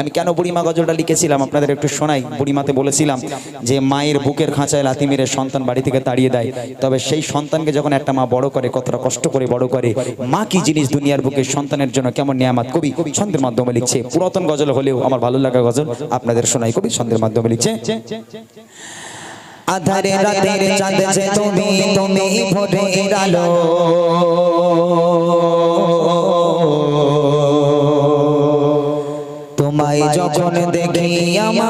আমি কেন বুড়িমা গজলটা লিখেছিলাম? আপনাদের একটু শোনাই। বুড়িমাতে বলেছিলাম যে মায়ের বুকের খাঁচায় লাথি মেরে সন্তান বাড়ি থেকে তাড়িয়ে দেয়। তবে সেই সন্তানকে যখন একটা মা বড় করে, কতটা কষ্ট করে বড় করে, মা কি জিনিস দুনিয়ার বুকে সন্তানের জন্য কেমন নিয়ামত? কবি ছন্দের মাধ্যমে লিখছে, পুরাতন গজল হলেও আমার ভালো লাগা গজল আপনাদের শোনাই। কবি ছন্দের মাধ্যমে লিখছে, আধারে রাতের চাঁদ তুমি তুমি ভোরের আলো যখন দেখি আমার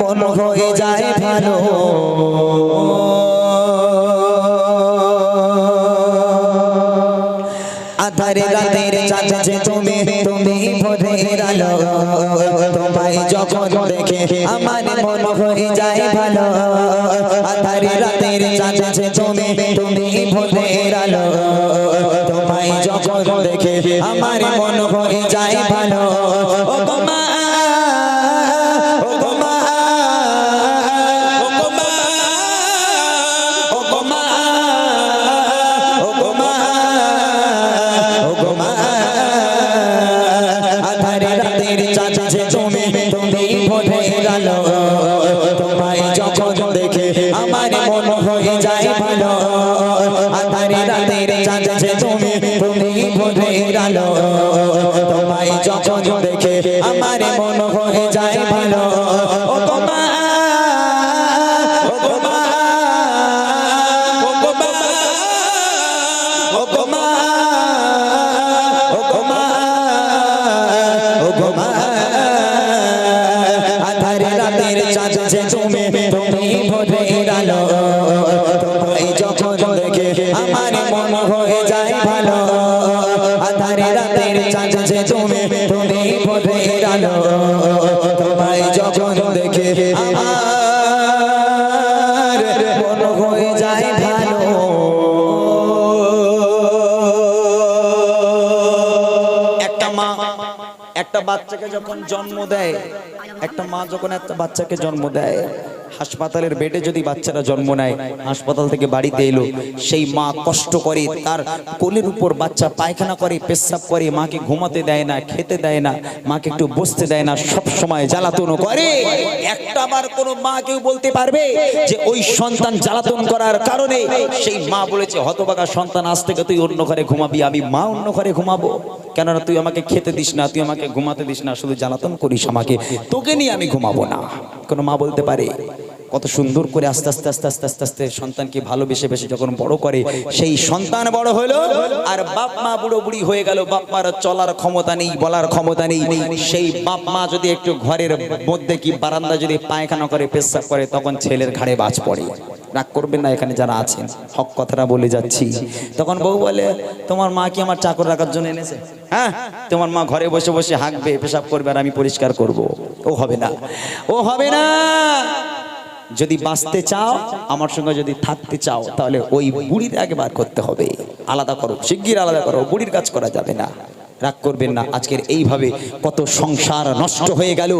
মন হয়ে যায় ভালো। আধারে রাতের যে তুমি তুমি ভোরের আলো। তোমায় যখন দেখে আমার মন হয়ে যায় ভালো। আধারে রাতের যে তুমি তুমি ভোরের আলো। দেখে আমার মন হয়ে যায় ভালো। ও মা, আমার মন হয়ে যায় ভালো। আধারে রাতের চাঁদ তুমি তুমি ভোরের আলো তোমায় যখন দেখে আমার মন হয়ে যায় ভালো। ও গো মা, ও গো মা, ও গো মা, ও গো মা, ও গো মা, ও গো মা। আধারে রাতের চাঁদ যে তুমি তুমি ভোরের আলো তোমায় যখন দেখে আমার মন হয়ে যায় ভালো। আধারে রাতের যে তুমি তুমি ভোরের আলো তোমায় যখন দেখে আমার মন হয়ে যায় ভালো। একটা মা একটা বাচ্চাকে যখন জন্ম দেয় একটা মা যখন একটা বাচ্চাকে জন্ম দেয় হাসপাতালের বেডে যদি বাচ্চারা জন্ম নেয়, হাসপাতাল থেকে বাড়িতে এলো, সেই মা কষ্ট করে তার কোলের উপর বাচ্চা পায়খানা করে, পেশাব করে, মাকে ঘুমাতে দেয় না, খেতে দেয় না, মাকে একটু বসতে দেয় না, সব সময় জ্বালাতন করে। একটা বার কোনো মা কেউ বলতে পারবে যে ওই সন্তান জ্বালাতন করার কারণে, সেই মা বলেছে হতবাগা সন্তান, আজ থেকে তুই অন্য ঘরে ঘুমাবি, আমি মা অন্য ঘরে ঘুমাবো। কেননা তুই আমাকে খেতে দিস না, তুই আমাকে ঘুমাতে দিস না, শুধু জ্বালাতন করিস আমাকে, তোকে নিয়ে আমি ঘুমাবো না। কোনো মা বলতে পারে, কত সুন্দর করে আস্তে আস্তে আস্তে আস্তে আস্তে আস্তে সন্তানকে ভালোবেসে বেশি যখন বড় করে, সেই সন্তান বড় হলো, আর বাপ মা বুড়ো বুড়ি হয়ে গেল, বাপ মার চলার ক্ষমতা নেই, বলার ক্ষমতা নেই। সেই বাপ মা যদি একটু ঘরের মধ্যে কি বারান্দা যদি পায়খানা করে, পেশাব করে, তখন ছেলের ঘাড়ে বাজ পড়ে। রাগ করবেন না এখানে যারা আছেন। হক কথাটা বলে যাচ্ছি। তখন বউ বলে, তোমার মা কি আমার চাকর রাখার জন্য এনেছে? হ্যাঁ তোমার মা ঘরে বসে বসে হাঁকবে, পেশাব করবে আর আমি পরিষ্কার করব। ও হবে না। ও হবে না। যদি বাঁচতে চাও, আমার সঙ্গে যদি থাকতে চাও, তাহলে ওই বুড়ির আগে বার করতে হবে। আলাদা করো, শিগগির আলাদা করো, বুড়ির কাজ করা যাবে না। রাগ করবেন না। আজকের এইভাবে কত সংসার নষ্ট হয়ে গেল।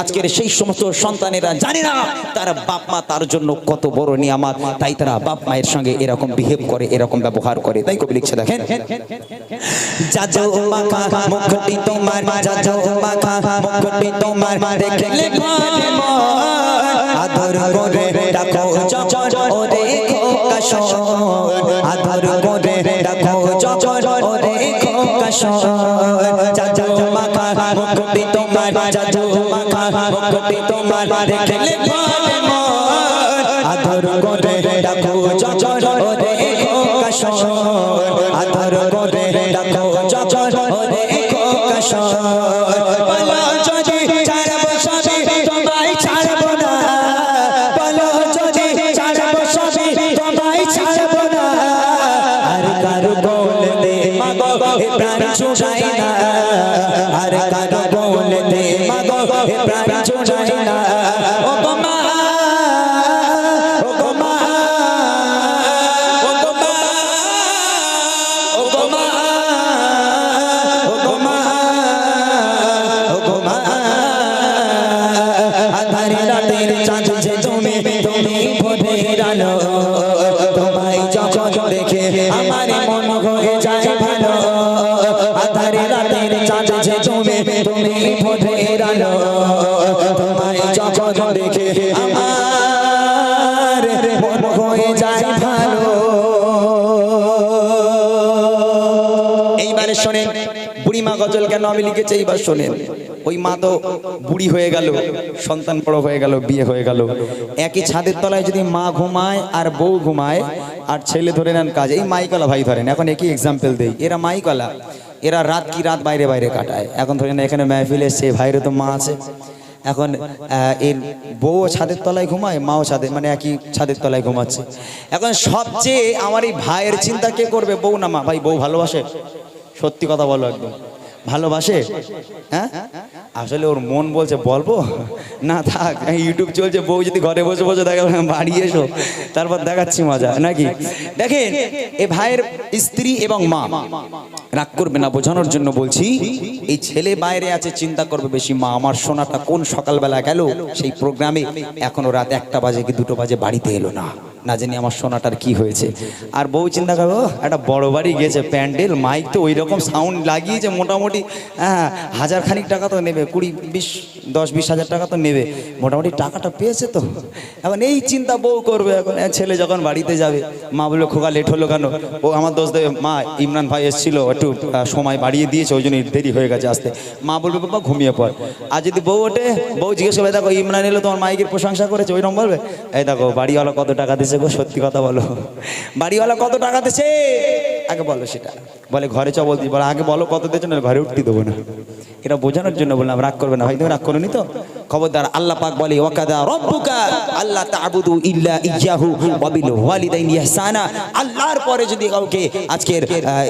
আজকের সেই সমস্ত সন্তানেরা জানে না, তার বাপ মা তার জন্য কত বড় নিয়ামাত। তাই তারা বাপ মায়ের সঙ্গে এরকম বিহেভ করে, এরকম ব্যবহার করে। তাই কবি লিখছে, দেখেন। মুখটি তোমার মুখটি চচর ওরে খোকাশন যাজো মাখা যাজো মাখা মুখটি তোমার দেখলে ভাবে মন। আদর করে ডাকো চচর ওরে খোকাশন আদর করে ডাকো চচর ওরে খোকাশন বলো যদি ছাড়ব সবই তোমায় ছাড়ব না। বলো যদি ছাড়ব সবই তোমায় ছাড়ব না। আর কারও বলে দে মাগো প্রাণ ছুটাই না। আর কারও বলে দে হে প্রাণ ছুটাই ভোরের তোমায় যখন দেখে আমার এইবারে শোনেন বুড়ি মা গজল কেন আমি লিখেছি? এইবার শোনেন। ওই মা তো বুড়ি হয়ে গেল, সন্তান বড় হয়ে গেল, বিয়ে হয়ে গেল। একই ছাদের তলায় যদি মা ঘুমায় আর বউ ঘুমায়, আর ছেলে ধরে নেন কাজ, এই মাইকলা ভাই ধরেন, এখন একই এক্সাম্পল দেই, এরা মাইকলা। এরা রাত কি রাত বাইরে বাইরে কাটায়। এখন ধরেন এখানে মেহফিল এসছে ভাইরে তো মা আছে। এখন এর বউও ছাদের তলায় ঘুমায়, মাও ছাদের মানে একই ছাদের তলায় ঘুমাচ্ছে। এখন সবচেয়ে আমার এই ভাইয়ের চিন্তা কে করবে? বউ না মা? ভাই, বউ ভালোবাসে? সত্যি কথা বলো একদম। ভালোবাসে? হ্যাঁ? আসলে ওর মন বলছে, বলব? না থাক ইউটিউব চলছে, বউ যদি ঘরে বসে বসে দেখা বাড়ি এসো। তারপর দেখাচ্ছি মজা, নাকি? দেখেন, এ ভাইয়ের স্ত্রী এবং মা। রাগ করবে না, বোঝানোর জন্য বলছি, এই ছেলে বাইরে আছে, চিন্তা করবে বেশি। মা, আমার সোনাটা কোন সকালবেলা গেল? সেই প্রোগ্রামে এখনও রাত একটা বাজে কি দুটো বাজে, বাড়িতে এলো না। না জানি আমার সোনাটার কি হয়েছে। আর বউ চিন্তা করব একটা বড় বাড়ি গেছে, প্যান্ডেল, মাইক তো ওই রকম সাউন্ড লাগিয়েছে মোটামুটি হ্যাঁ হাজার খানিক টাকা তো নেবে, কুড়ি, বিশ, দশ, বিশ হাজার টাকা তো নেবে। মোটামুটি টাকাটা পেয়েছে তো। এখন এই চিন্তা বউ করবে, এখন ছেলে যখন বাড়িতে যাবে, মা বলল, খোকা লেট হলো কেন? ও আমার দোষ দেবে। মা, ইমরান ভাই এসেছিল, একটু সময় বাড়িয়ে দিয়েছে, ওই জন্য দেরি হয়ে গেছে আসতে। মা বলবে, বাবা, ঘুমিয়ে পড়। আর যদি বউ ওঠে, বউ জিজ্ঞেস করবে, দেখো, ইমরান এলো তোমার মাইকের প্রশংসা করেছে, ওইরকম বলবে? এই দেখো, বাড়িওয়ালা কত টাকা দিয়েছে গো সত্যি কথা বলো। বাড়িওয়ালা কত টাকা দিয়েছে আগে বলো সেটা। বলে, ঘরে চ বলতি বলে, আগে বলো কত দিয়েছ না ঘরে উঠতে দেবো না। এটা বোঝানোর জন্য বললাম, রাগ করবে না। ভাই রাগ করোনি তো? খবরদার আল্লাহ পাক বলে, ওয়াকাদা রব্বুকা আল্লাহ তা'বুদু ইল্লা ইয়াহু ওয়া বিল ওয়ালিদাইনি ইহসানা। আল্লাহর পরে যদি কাউকে আজকের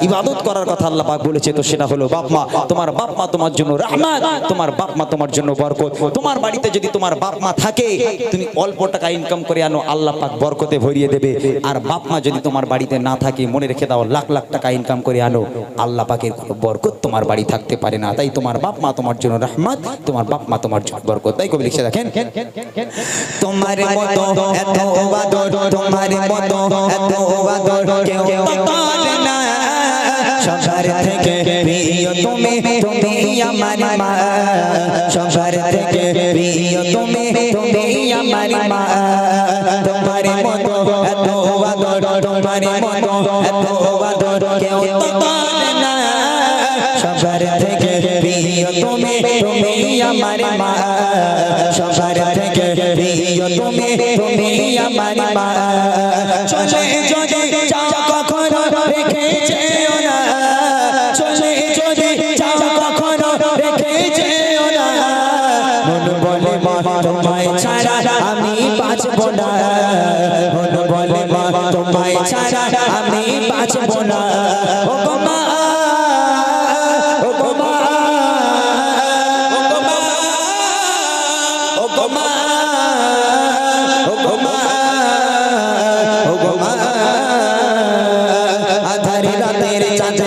ইবাদত করার কথা আল্লাহ পাক বলেছে, তো সেটা হলো বাপ মা। তোমার বাপ মা তোমার জন্য রাহমাত তোমার বাপ মা তোমার জন্য বরকত। তোমার বাড়িতে যদি তোমার বাপ মা থাকে, তুমি অল্প টাকা ইনকাম করে আনো, আল্লাহ পাক বরকতে ভরিয়ে দেবে। আর বাপ মা যদি তোমার বাড়িতে না থাকে, মনে রেখে দাও, লাখ লাখ টাকা ইনকাম করে আনো। আল্লাহ পাকের কোনো বরকত তোমার বাড়ি থাকতে পারে না। তাই তোমার বাপ মা তোমার জন্য রহমত, তোমার বাপ মা তোমার জন্য বরকত। তাই কবি লিখে দেখেন, তোমার মতো এত তোমার মতো থেকে প্রিয় তুমি তুমি আমার মা। সবার থেকে প্রিয় তুমি তুমি আমার মা। তোমার মতো তুমি তুমি আমার মা। চলে যদি যাও কখনো রেখে যেও না। চলে যদি যাও কখনো রেখে যেও না। মন বলে মা তোমায় ছাড়া আমি বাঁচব না। মন বলে মা তোমায় ছাড়া আমি বাঁচব না।